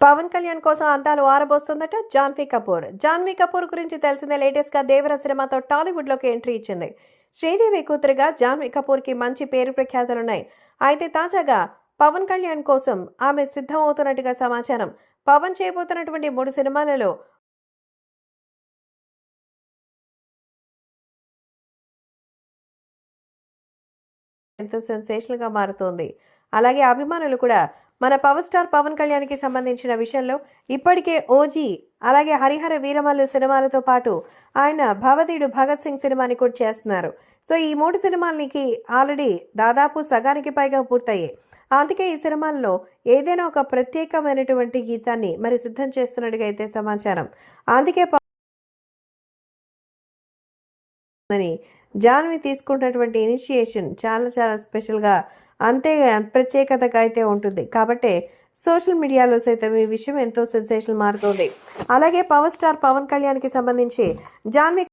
పవన్ కళ్యాణ్ కోసం అందాలు ఆరబోస్తుందట జాన్వీ కపూర్. జాన్వీ కపూర్ గురించి తెలిసిందే లేటెస్ట్గా దేవర సినిమాతో టాలీవుడ్లోకి ఎంట్రీ ఇచ్చింది. శ్రీదేవి కూతురుగా జాన్వీ కపూర్కి మంచి పేరు ప్రఖ్యాతులున్నాయి. అయితే తాజాగా పవన్ కళ్యాణ్ కోసం ఆమె సిద్ధం అవుతున్నట్టుగా సమాచారం. పవన్ చేయబోతున్నటువంటి మూడు సినిమాలలో ఎంతో సెన్సేషనల్గా మారుతోంది. అలాగే అభిమానులు కూడా మన పవర్ స్టార్ పవన్ కళ్యాణ్కి సంబంధించిన విషయంలో ఇప్పటికే ఓజీ అలాగే హరిహర వీరమల్లు సినిమాలతో పాటు ఆయన భవతీయుడు భగత్ సింగ్ సినిమాని కూడా చేస్తున్నారు. సో ఈ మూడు సినిమాలకి ఆల్రెడీ దాదాపు సగానికి పైగా పూర్తయ్యాయి. అందుకే ఈ సినిమాల్లో ఏదైనా ఒక ప్రత్యేకమైనటువంటి గీతాన్ని మరి సిద్ధం చేస్తున్నట్టుగా అయితే సమాచారం. అందుకే జాన్వి తీసుకున్నటువంటి ఇనిషియేషన్ చాలా చాలా స్పెషల్గా అంతే ప్రత్యేకతగా అయితే ఉంటుంది. కాబట్టి సోషల్ మీడియాలో సైతం ఈ విషయం ఎంతో సెన్సేషన్ మారుతుంది. అలాగే పవర్ స్టార్ పవన్ కళ్యాణ్కి సంబంధించి జాన్వి